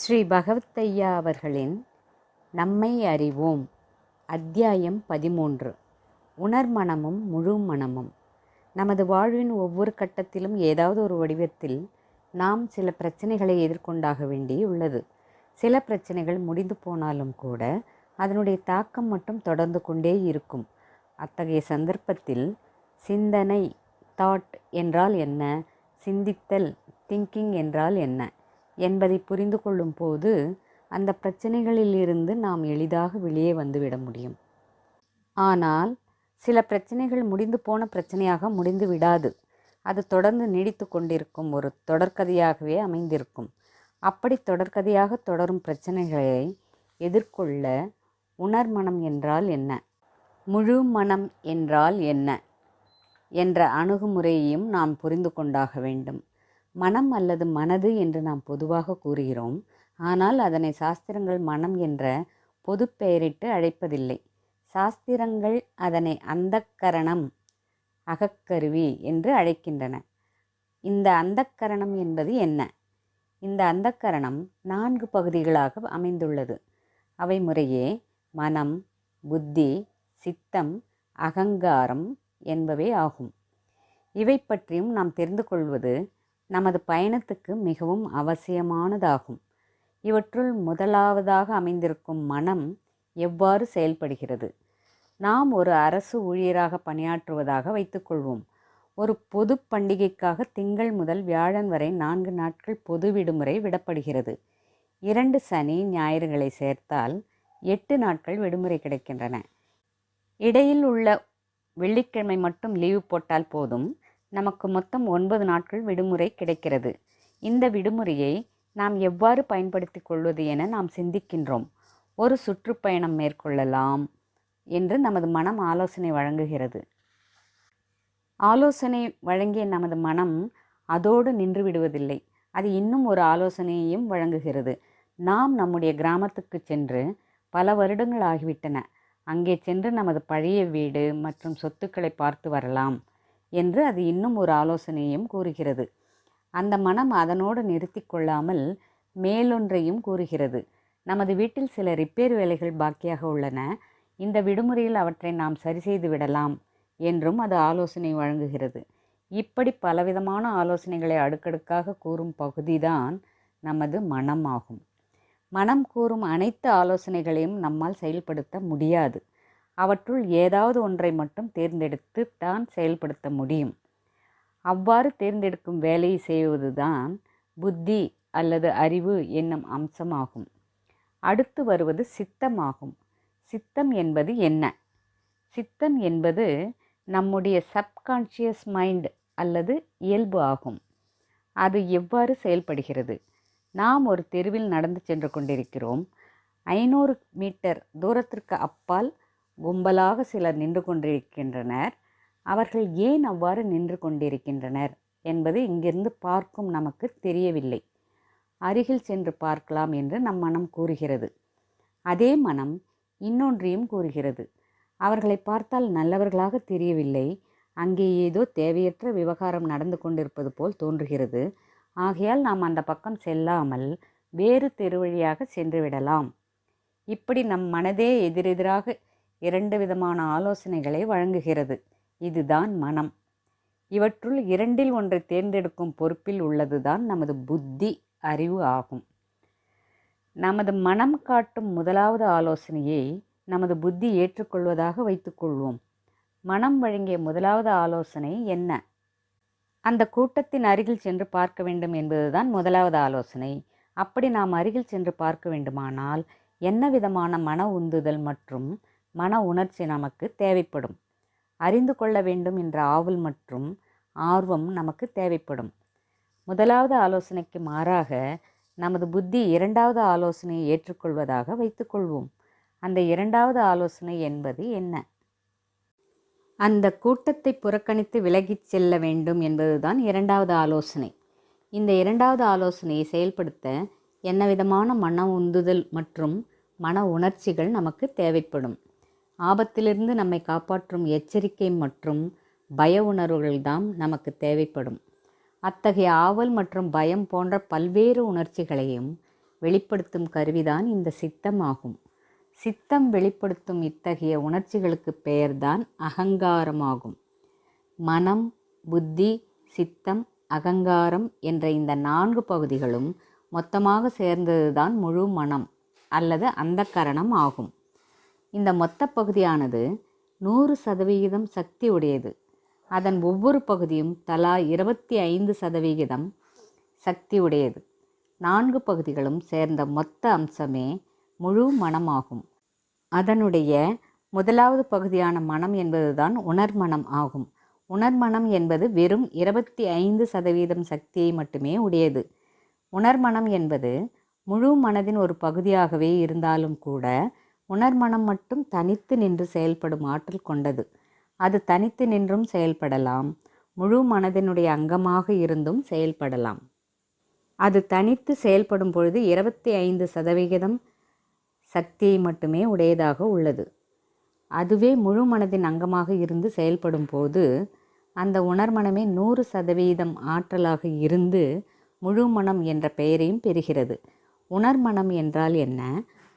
ஸ்ரீ பகவத்தையா அவர்களின் நம்மை அறிவோம் அத்தியாயம் பதிமூன்று. உணர்மனமும் முழு மனமும். நமது வாழ்வின் ஒவ்வொரு கட்டத்திலும் ஏதாவது ஒரு வடிவத்தில் நாம் சில பிரச்சனைகளை எதிர்கொண்டாக வேண்டி உள்ளது. சில பிரச்சனைகள் முடிந்து போனாலும் கூட அதனுடைய தாக்கம் மட்டும் தொடர்ந்து கொண்டே இருக்கும். அத்தகைய சந்தர்ப்பத்தில் சிந்தனை தாட் என்றால் என்ன? சிந்தித்தல் திங்கிங் என்றால் என்ன? என்பதை புரிந்து கொள்ளும் போது அந்த பிரச்சனைகளிலிருந்து நாம் எளிதாக வெளியே வந்துவிட முடியும். ஆனால் சில பிரச்சனைகள் முடிந்து போன பிரச்சனையாக முடிந்து விடாது. அது தொடர்ந்து நீடித்து கொண்டிருக்கும் ஒரு தொடர்கதையாகவே அமைந்திருக்கும். அப்படி தொடர்கதையாக தொடரும் பிரச்சனைகளை எதிர்கொள்ள உணர்மனம் என்றால் என்ன? முழு மனம் என்றால் என்ன? என்ற அணுகுமுறையையும் நாம் புரிந்து கொண்டாக வேண்டும். மனம் அல்லது மனது என்று நாம் பொதுவாக கூறுகிறோம். ஆனால் அதனை சாஸ்திரங்கள் மனம் என்ற பொது பெயரிட்டு அழைப்பதில்லை. சாஸ்திரங்கள் அதனை அந்தக்கரணம் அகக்கருவி என்று அழைக்கின்றன. இந்த அந்தக்கரணம் என்பது என்ன? இந்த அந்தக்கரணம் நான்கு பகுதிகளாக அமைந்துள்ளது. அவை முறையே மனம் புத்தி சித்தம் அகங்காரம் என்பவை ஆகும். இவை பற்றியும் நாம் தெரிந்து கொள்வது நமது பயணத்துக்கு மிகவும் அவசியமானதாகும். இவற்றுள் முதலாவதாக அமைந்திருக்கும் மனம் எவ்வாறு செயல்படுகிறது? நாம் ஒரு அரசு ஊழியராக பணியாற்றுவதாக வைத்துக்கொள்வோம். ஒரு பொது பண்டிகைக்காக திங்கள் முதல் வியாழன் வரை நான்கு நாட்கள் பொது விடுமுறை விடப்படுகிறது. இரண்டு சனி ஞாயிறுகளை சேர்த்தால் எட்டு நாட்கள் விடுமுறை கிடைக்கின்றன. இடையில் உள்ள வெள்ளிக்கிழமை மட்டும் லீவு போட்டால் போதும். நமக்கு மொத்தம் ஒன்பது நாட்கள் விடுமுறை கிடைக்கிறது. இந்த விடுமுறையை நாம் எவ்வாறு பயன்படுத்தி கொள்வது என நாம் சிந்திக்கின்றோம். ஒரு சுற்றுப்பயணம் மேற்கொள்ளலாம் என்று நமது மனம் ஆலோசனை வழங்குகிறது. ஆலோசனை வழங்கிய நமது மனம் அதோடு நின்று விடுவதில்லை. அது இன்னும் ஒரு ஆலோசனையையும் வழங்குகிறது. நாம் நம்முடைய கிராமத்துக்கு சென்று பல வருடங்கள் ஆகிவிட்டன. அங்கே சென்று நமது பழைய வீடு மற்றும் சொத்துக்களை பார்த்து வரலாம். என்று அது இன்னும் ஒரு ஆலோசனையும் கூறுகிறது. அந்த மனம் அதனோடு நிறுத்தி கொள்ளாமல் மேலொன்றையும் கூறுகிறது. நமது வீட்டில் சில ரிப்பேர் வேலைகள் பாக்கியாக உள்ளன. இந்த விடுமுறையில் அவற்றை நாம் சரி செய்து விடலாம் என்றும் அது ஆலோசனை வழங்குகிறது. இப்படி பலவிதமான ஆலோசனைகளை அடுக்கடுக்காக கூறும் பகுதிதான் நமது மனம் ஆகும் மனம் கூறும் அனைத்து ஆலோசனைகளையும் நம்மால் செயல்படுத்த முடியாது. அவற்றுள் ஏதாவது ஒன்றை மட்டும் தேர்ந்தெடுத்து தான் செயல்படுத்த முடியும். அவ்வாறு தேர்ந்தெடுக்கும் வேலையை செய்வதுதான் புத்தி அல்லது அறிவு என்னும் அம்சமாகும். அடுத்து வருவது சித்தமாகும். சித்தம் என்பது என்ன? சித்தம் என்பது நம்முடைய சப்கான்ஷியஸ் மைண்ட் அல்லது இயல்பு ஆகும். அது எவ்வாறு செயல்படுகிறது? நாம் ஒரு தெருவில் நடந்து சென்று கொண்டிருக்கிறோம். ஐநூறு மீட்டர் தூரத்திற்கு அப்பால் கும்பலாக சிலர் நின்று கொண்டிருக்கின்றனர். அவர்கள் ஏன் அவ்வாறு நின்று கொண்டிருக்கின்றனர் என்பது இங்கிருந்து பார்க்கும் நமக்கு தெரியவில்லை. அருகில் சென்று பார்க்கலாம் என்று நம் மனம் கூறுகிறது. அதே மனம் இன்னொன்றையும் கூறுகிறது. அவர்களை பார்த்தால் நல்லவர்களாக தெரியவில்லை. அங்கே ஏதோ தேவையற்ற விவகாரம் நடந்து கொண்டிருப்பது போல் தோன்றுகிறது. ஆகையால் நாம் அந்த பக்கம் செல்லாமல் வேறு தெருவழியாக சென்று விடலாம். இப்படி நம் மனதே எதிரெதிராக இரண்டு விதமான ஆலோசனைகளை வழங்குகிறது. இதுதான் மனம். இவற்றுள் இரண்டில் ஒன்றை தேர்ந்தெடுக்கும் பொறுப்பில் உள்ளதுதான் நமது புத்தி அறிவு ஆகும். நமது மனம் காட்டும் முதலாவது ஆலோசனையை நமது புத்தி ஏற்றுக்கொள்வதாக வைத்துக்கொள்வோம் மனம் வழங்கிய முதலாவது ஆலோசனை என்ன? அந்த கூட்டத்தின் அருகில் சென்று பார்க்க வேண்டும் என்பதுதான் முதலாவது ஆலோசனை. அப்படி நாம் அருகில் சென்று பார்க்க வேண்டுமானால் என்ன விதமான மன உந்துதல் மற்றும் மன உணர்ச்சி நமக்கு தேவைப்படும். அறிந்து கொள்ள வேண்டும் என்ற ஆவல் மற்றும் ஆர்வம் நமக்கு தேவைப்படும். முதலாவது ஆலோசனைக்கு மாறாக நமது புத்தி இரண்டாவது ஆலோசனையை ஏற்றுக்கொள்வதாக வைத்துக்கொள்வோம் அந்த இரண்டாவது ஆலோசனை என்பது என்ன? அந்த கூட்டத்தை புறக்கணித்து விலகிச் செல்ல வேண்டும் என்பதுதான் இரண்டாவது ஆலோசனை. இந்த இரண்டாவது ஆலோசனையை செயல்படுத்த என்ன விதமான மன உந்துதல் மற்றும் மன உணர்ச்சிகள் நமக்கு தேவைப்படும். ஆபத்திலிருந்து நம்மை காப்பாற்றும் எச்சரிக்கை மற்றும் பய உணர்வுகள்தான் நமக்கு தேவைப்படும். அத்தகைய ஆவல் மற்றும் பயம் போன்ற பல்வேறு உணர்ச்சிகளையும் வெளிப்படுத்தும் கருவிதான் இந்த சித்தம் ஆகும். சித்தம் வெளிப்படுத்தும் இத்தகைய உணர்ச்சிகளுக்கு பெயர்தான் அகங்காரமாகும் மனம் புத்தி சித்தம் அகங்காரம் என்ற இந்த நான்கு பகுதிகளும் மொத்தமாக சேர்ந்ததுதான் முழு மனம் அல்லது அந்த கரணம் ஆகும். இந்த மொத்த பகுதியானது நூறு சதவிகிதம் சக்தி உடையது அதன் ஒவ்வொரு பகுதியும் தலா இருபத்தி ஐந்து சதவிகிதம் சக்தி உடையது நான்கு பகுதிகளும் சேர்ந்த மொத்த அம்சமே முழு மனமாகும். அதனுடைய முதலாவது பகுதியான மனம் என்பதுதான் உணர்மனம் ஆகும். உணர்மனம் என்பது வெறும் இருபத்தி ஐந்து சதவீதம் சக்தியை மட்டுமே உடையது. உணர்மனம் என்பது முழு மனதின் ஒரு பகுதியாகவே இருந்தாலும் கூட உணர்மனம் மட்டும் தனித்து நின்று செயல்படும் ஆற்றல் கொண்டது. அது தனித்து நின்றும் செயல்படலாம். முழு மனதினுடைய அங்கமாக இருந்தும் செயல்படலாம். அது தனித்து செயல்படும் பொழுது இருபத்தி ஐந்து சதவிகிதம் சக்தியை மட்டுமே உடையதாக உள்ளது. அதுவே முழு மனதின் அங்கமாக இருந்து செயல்படும் போது அந்த உணர்மனமே நூறு சதவீதம் ஆற்றலாக இருந்து முழு மனம் என்ற பெயரையும் பெறுகிறது. உணர்மனம் என்றால் என்ன?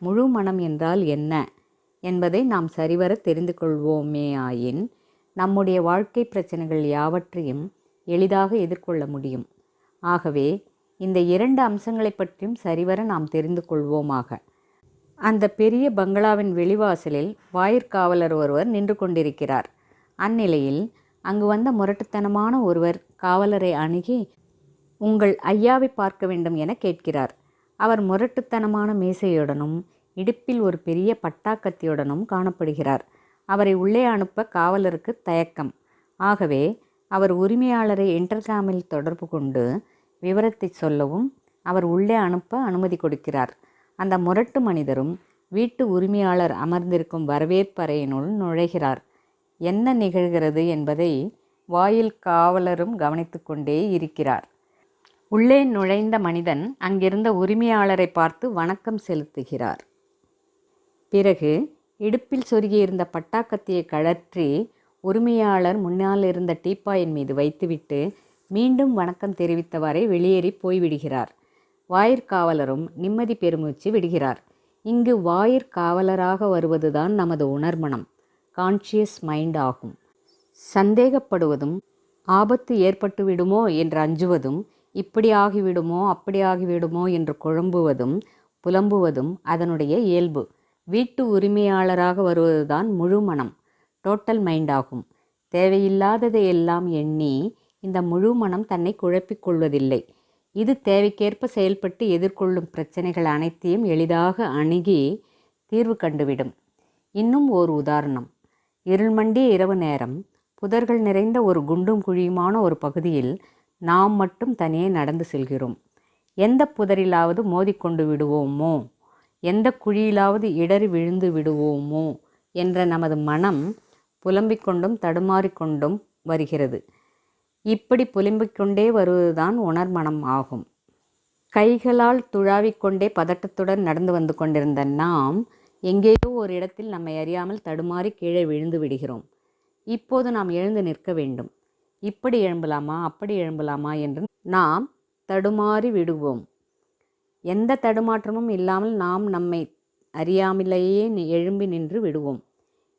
முழு மனம் என்றால் என்ன? என்பதை நாம் சரிவர தெரிந்து கொள்வோமே ஆயின் நம்முடைய வாழ்க்கை பிரச்சனைகள் யாவற்றையும் எளிதாக எதிர்கொள்ள முடியும். ஆகவே இந்த இரண்டு அம்சங்களை பற்றியும் சரிவர நாம் தெரிந்து கொள்வோமாக அந்த பெரிய பங்களாவின் வெளிவாசலில் வாயிற்காவலர் ஒருவர் நின்று கொண்டிருக்கிறார். அந்நிலையில் அங்கு வந்த முரட்டுத்தனமான ஒருவர் காவலரை அணுகி உங்கள் ஐயாவை பார்க்க வேண்டும் என கேட்கிறார். அவர் முரட்டுத்தனமான மீசையுடனும் இடுப்பில் ஒரு பெரிய பட்டாக்கத்தியுடனும் காணப்படுகிறார். அவரை உள்ளே அனுப்ப காவலருக்கு தயக்கம். ஆகவே அவர் உரிமையாளரை இன்டர்காமில் தொடர்பு கொண்டு விவரத்தை சொல்லவும் அவர் உள்ளே அனுப்ப அனுமதி கொடுக்கிறார். அந்த முரட்டு மனிதரும் வீட்டு உரிமையாளர் அமர்ந்திருக்கும் வரவேற்பறையினுள் நுழைகிறார். என்ன நிகழ்கிறது என்பதை வாயில் காவலரும் கவனித்து கொண்டே இருக்கிறார். உள்ளே நுழைந்த மனிதன் அங்கிருந்த உரிமையாளரை பார்த்து வணக்கம் செலுத்துகிறார். பிறகு இடுப்பில் சொருகியிருந்த பட்டாக்கத்தியை கழற்றி உரிமையாளர் முன்னால் இருந்த டீப்பாயின் மீது வைத்துவிட்டு மீண்டும் வணக்கம் தெரிவித்தவாறே வெளியேறி போய்விடுகிறார். வாயிற்காவலரும் நிம்மதி பெருமூச்சு விடுகிறார். இங்கு வாயிற்காவலராக வருவதுதான் நமது உணர்மனம். கான்ஷியஸ் மைண்ட் ஆகும். சந்தேகப்படுவதும் ஆபத்து ஏற்பட்டு விடுமோ என்று அஞ்சுவதும் இப்படி ஆகிவிடுமோ அப்படி ஆகிவிடுமோ என்று குழம்புவதும் புலம்புவதும் அதனுடைய இயல்பு. வீட்டு உரிமையாளராக வருவதுதான் முழு மனம் டோட்டல் மைண்ட் ஆகும். தேவையில்லாததை எல்லாம் எண்ணி இந்த முழு மனம் தன்னை குழப்பிக் கொள்வதில்லை. இது தேவைக்கேற்ப செயல்பட்டு எதிர்கொள்ளும் பிரச்சனைகள் அனைத்தையும் எளிதாக அணுகி தீர்வு கண்டுவிடும். இன்னும் ஓர் உதாரணம். இருள்மண்டிய இரவு நேரம். புதர்கள் நிறைந்த ஒரு குண்டும் குழியுமான ஒரு பகுதியில் நாம் மட்டும் தனியே நடந்து செல்கிறோம். எந்த புதரிலாவது மோதிக்கொண்டு விடுவோமோ? எந்த குழியிலாவது இடறி விழுந்து விடுவோமோ என்ற நமது மனம் புலம்பிக் கொண்டும் தடுமாறிக்கொண்டும் வருகிறது. இப்படி புலம்பிக் கொண்டே வருவதுதான் உணர்மனம் ஆகும். கைகளால் துழாவிக்கொண்டே பதட்டத்துடன் நடந்து வந்து கொண்டிருந்த நாம் எங்கேயோ ஒரு இடத்தில் நம்மை அறியாமல் தடுமாறி கீழே விழுந்து விடுகிறோம். இப்போது நாம் எழுந்து நிற்க வேண்டும். இப்படி எழும்பலாமா அப்படி எழும்பலாமா என்று நாம் தடுமாறி விடுவோம். எந்த தடுமாற்றமும் இல்லாமல் நாம் நம்மை அறியாமலேயே நி- எழும்பி நின்று விடுவோம்.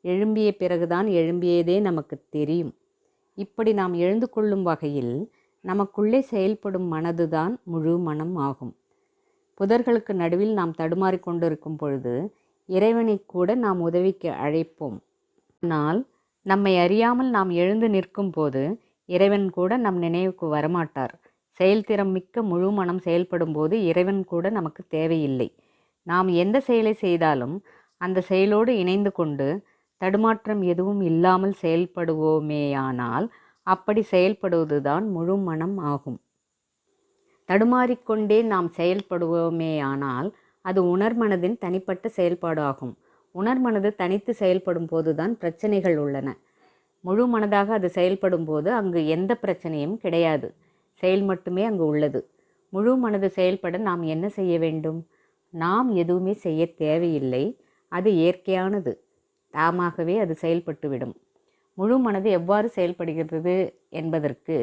எழும்பிய பிறகுதான் எழும்பியதே நமக்கு தெரியும். இப்படி நாம் எழுந்து கொள்ளும் வகையில் நமக்குள்ளே செயல்படும் மனதுதான் முழு மனம் ஆகும். புதர்களுக்கு நடுவில் நாம் தடுமாறிக்கொண்டிருக்கும் பொழுது இறைவனை கூட நாம் உதவிக்கு அழைப்போம். ஆனால் நம்மை அறியாமல் நாம் எழுந்து நிற்கும் போது இறைவன் கூட நம் நினைவுக்கு வரமாட்டார். செயல்திறம் மிக்க முழு மனம் செயல்படும் போது இறைவன் கூட நமக்கு தேவையில்லை. நாம் எந்த செயலை செய்தாலும் அந்த செயலோடு இணைந்து கொண்டு தடுமாற்றம் எதுவும் இல்லாமல் செயல்படுவோமேயானால் அப்படி செயல்படுவதுதான் முழு மனம் ஆகும். தடுமாறிக்கொண்டே நாம் செயல்படுவோமேயானால் அது உணர்மனதின் தனிப்பட்ட செயல்பாடு ஆகும் உணர்மனது தனித்து செயல்படும் போதுதான் பிரச்சனைகள் உள்ளன. முழு மனதாக அது செயல்படும் போது அங்கு எந்த பிரச்சனையும் கிடையாது. செயல் மட்டுமே அங்கு உள்ளது. முழு மனது செயல்பட நாம் என்ன செய்ய வேண்டும்? நாம் எதுவுமே செய்ய தேவையில்லை. அது இயற்கையானது. தாமாகவே அது செயல்பட்டுவிடும். முழு மனது எவ்வாறு செயல்படுகிறது என்பதற்கு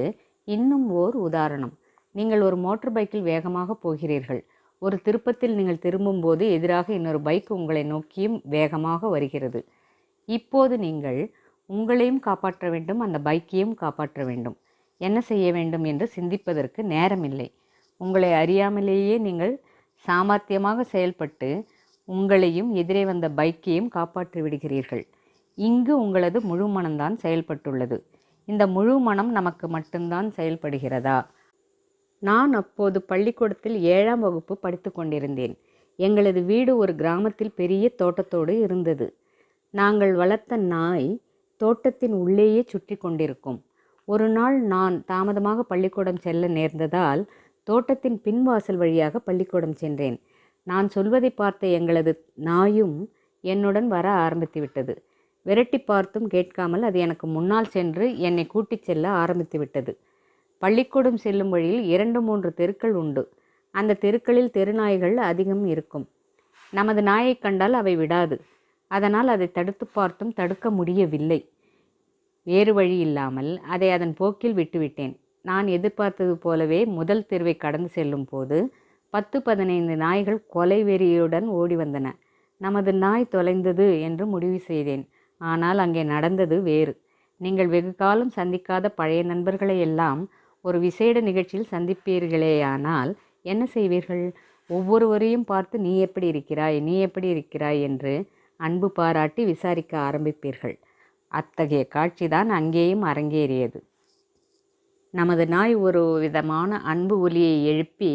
இன்னும் ஓர் உதாரணம். நீங்கள் ஒரு மோட்டார் பைக்கில் வேகமாக போகிறீர்கள். ஒரு திருப்பத்தில் நீங்கள் திரும்பும்போது எதிராக இன்னொரு பைக் உங்களை நோக்கியும் வேகமாக வருகிறது. இப்போது நீங்கள் உங்களையும் காப்பாற்ற வேண்டும் அந்த பைக்கையும் காப்பாற்ற வேண்டும். என்ன செய்ய வேண்டும் என்று சிந்திப்பதற்கு நேரமில்லை. உங்களை அறியாமலேயே நீங்கள் சாமர்த்தியமாக செயல்பட்டு உங்களையும் எதிரே வந்த பைக்கையும் காப்பாற்றி விடுகிறீர்கள். இங்கு உங்களது முழு மனம்தான் செயல்பட்டுள்ளது. இந்த முழு மனம் நமக்கு மட்டும்தான் செயல்படுகிறதா? நான் அப்போது பள்ளிக்கூடத்தில் ஏழாம் வகுப்பு படித்து கொண்டிருந்தேன். எங்களது வீடு ஒரு கிராமத்தில் பெரிய தோட்டத்தோடு இருந்தது. நாங்கள் வளர்த்த நாய் தோட்டத்தின் உள்ளேயே சுற்றி கொண்டிருக்கும். ஒரு நாள் நான் தாமதமாக பள்ளிக்கூடம் செல்ல நேர்ந்ததால் தோட்டத்தின் பின்வாசல் வழியாக பள்ளிக்கூடம் சென்றேன். நான் சொல்வதை பார்த்த எங்களது நாயும் என்னுடன் வர ஆரம்பித்து விட்டது. விரட்டி பார்த்தும் கேட்காமல் அது எனக்கு முன்னால் சென்று என்னை கூட்டிச் செல்ல ஆரம்பித்து விட்டது. பள்ளிக்கூடம் செல்லும் வழியில் இரண்டு மூன்று தெருக்கள் உண்டு. அந்த தெருக்களில் தெருநாய்கள் அதிகம் இருக்கும். நமது நாயை கண்டால் அவை விடாது. அதனால் அதை தடுத்து பார்த்தும் தடுக்க முடியவில்லை. வேறு வழி இல்லாமல் அதை அதன் போக்கில் விட்டுவிட்டேன். நான் எதிர்பார்த்தது போலவே முதல் தெருவை கடந்து செல்லும் போது பத்து பதினைந்து நாய்கள் கொலை வெறியுடன் ஓடி வந்தன. நமது நாய் தொலைந்தது என்று முடிவு செய்தேன். ஆனால் அங்கே நடந்தது வேறு. நீங்கள் வெகு காலம் சந்திக்காத பழைய நண்பர்களை எல்லாம் ஒரு விசேட நிகழ்ச்சியில் சந்திப்பீர்களேயானால் என்ன செய்வீர்கள்? ஒவ்வொருவரையும் பார்த்து நீ எப்படி இருக்கிறாய்? நீ எப்படி இருக்கிறாய்? என்று அன்பு பாராட்டி விசாரிக்க ஆரம்பிப்பீர்கள். அத்தகைய காட்சிதான் அங்கேயும் அரங்கேறியது. நமது நாய் ஒரு விதமான அன்பு ஒலியை எழுப்பி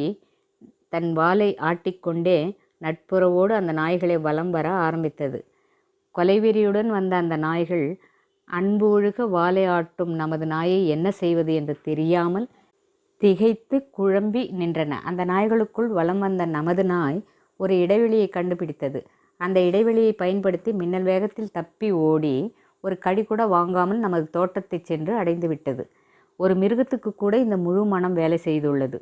தன் வாலை ஆட்டிக்கொண்டே நட்புறவோடு அந்த நாய்களை வலம் வர ஆரம்பித்தது. கொலைவெறியுடன் வந்த அந்த நாய்கள் அன்பு ஒழுக வாலை ஆட்டும் நமது நாயை என்ன செய்வது என்று தெரியாமல் திகைத்து குழம்பி நின்றன. அந்த நாய்களுக்குள் வலம் வந்த நமது நாய் ஒரு இடைவெளியை கண்டுபிடித்தது. அந்த இடைவெளியை பயன்படுத்தி மின்னல் வேகத்தில் தப்பி ஓடி ஒரு கடி கூட வாங்காமல் நமது தோட்டத்தை சென்று அடைந்து விட்டது. ஒரு மிருகத்துக்கு கூட இந்த முழு மனம் வேலை செய்துள்ளது.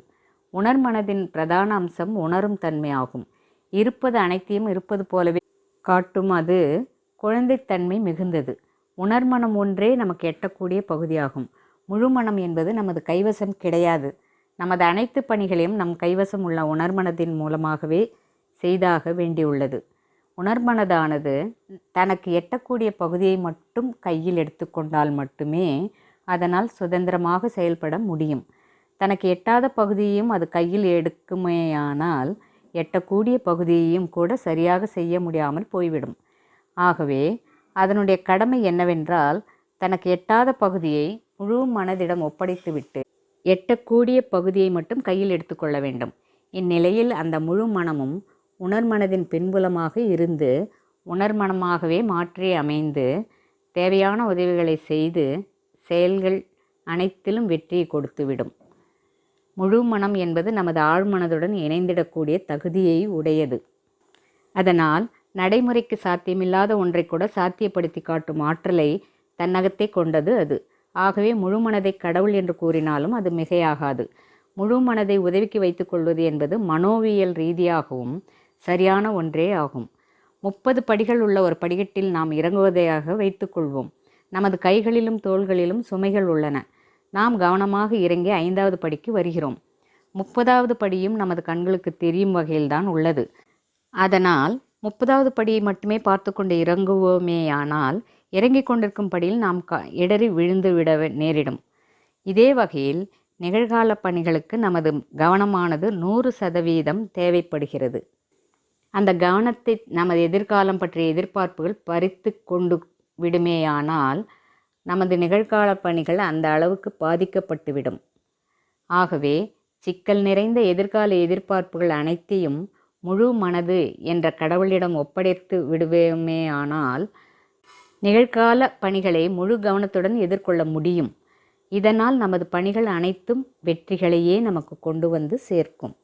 உணர்மனதின் பிரதான அம்சம் உணரும் தன்மையாகும் இருப்பது அனைத்தையும் இருப்பது போலவே காட்டும் அது குழந்தைத்தன்மை மிகுந்தது. உணர்மனம் ஒன்றே நமக்கு எட்டக்கூடிய பகுதியாகும். முழு மனம் என்பது நமது கைவசம் கிடையாது. நமது அனைத்து பணிகளையும் நம் கைவசம் உள்ள உணர்மனத்தின் மூலமாகவே செய்தாக வேண்டியுள்ளது. உணர்மனதானது? தனக்கு எட்டக்கூடிய பகுதியை மட்டும் கையில் எடுத்துக்கொண்டால் மட்டுமே அதனால் சுதந்திரமாக செயல்பட முடியும். தனக்கு எட்டாத பகுதியையும் அது கையில் எடுக்குமேயானால் எட்டக்கூடிய பகுதியையும் கூட சரியாக செய்ய முடியாமல் போய்விடும். ஆகவே அதனுடைய கடமை என்னவென்றால் தனக்கு எட்டாத பகுதியை முழு மனதிடம் ஒப்படைத்துவிட்டு எட்டக்கூடிய பகுதியை மட்டும் கையில் எடுத்துக்கொள்ள வேண்டும். இந்நிலையில் அந்த முழு மனமும் உணர்மனதின் பின்புலமாக இருந்து உணர்மனமாகவே மாற்றி அமைந்து தேவையான உதவிகளை செய்து செயல்கள் அனைத்திலும் வெற்றியை கொடுத்துவிடும். முழு மனம் என்பது நமது ஆழ்மனதுடன் இணைந்திடக்கூடிய தகுதியை உடையது. அதனால் நடைமுறைக்கு சாத்தியமில்லாத ஒன்றை கூட சாத்தியப்படுத்தி காட்டும் ஆற்றலை தன்னகத்தை கொண்டது அது. ஆகவே முழு மனதை கடவுள் என்று கூறினாலும் அது மிகையாகாது. முழு மனதை உதவிக்கு வைத்துக்கொள்வது என்பது மனோவியல் ரீதியாகவும் சரியான ஒன்றே ஆகும். முப்பது படிகள் உள்ள ஒரு படிக்கட்டில் நாம் இறங்குவதையாக வைத்துக்கொள்வோம். நமது கைகளிலும் தோள்களிலும் சுமைகள் உள்ளன. நாம் கவனமாக இறங்கி ஐந்தாவது படிக்கு வருகிறோம். முப்பதாவது படியும் நமது கண்களுக்கு தெரியும் வகையில்தான் உள்ளது. அதனால் முப்பதாவது படியை மட்டுமே பார்த்து கொண்டு இறங்குவோமேயானால் இறங்கிக் கொண்டிருக்கும் படியில் நாம் க இடறி விழுந்து விட நேரிடும். இதே வகையில் நிகழ்கால பணிகளுக்கு நமது கவனமானது நூறு சதவீதம் தேவைப்படுகிறது. அந்த கவனத்தை நமது எதிர்காலம் பற்றிய எதிர்பார்ப்புகள் பறித்து கொண்டு விடுமேயானால் நமது நிகழ்கால பணிகள் அந்த அளவுக்கு பாதிக்கப்பட்டுவிடும். ஆகவே சிக்கல் நிறைந்த எதிர்கால எதிர்பார்ப்புகள் அனைத்தையும் முழு மனது என்ற கடவுளிடம் ஒப்படைத்து விடுவேமேயானால் நிகழ்கால பணிகளை முழு கவனத்துடன் எதிர்கொள்ள முடியும். இதனால் நமது பணிகள் அனைத்தும் வெற்றிகளையே நமக்கு கொண்டு வந்து சேர்க்கும்.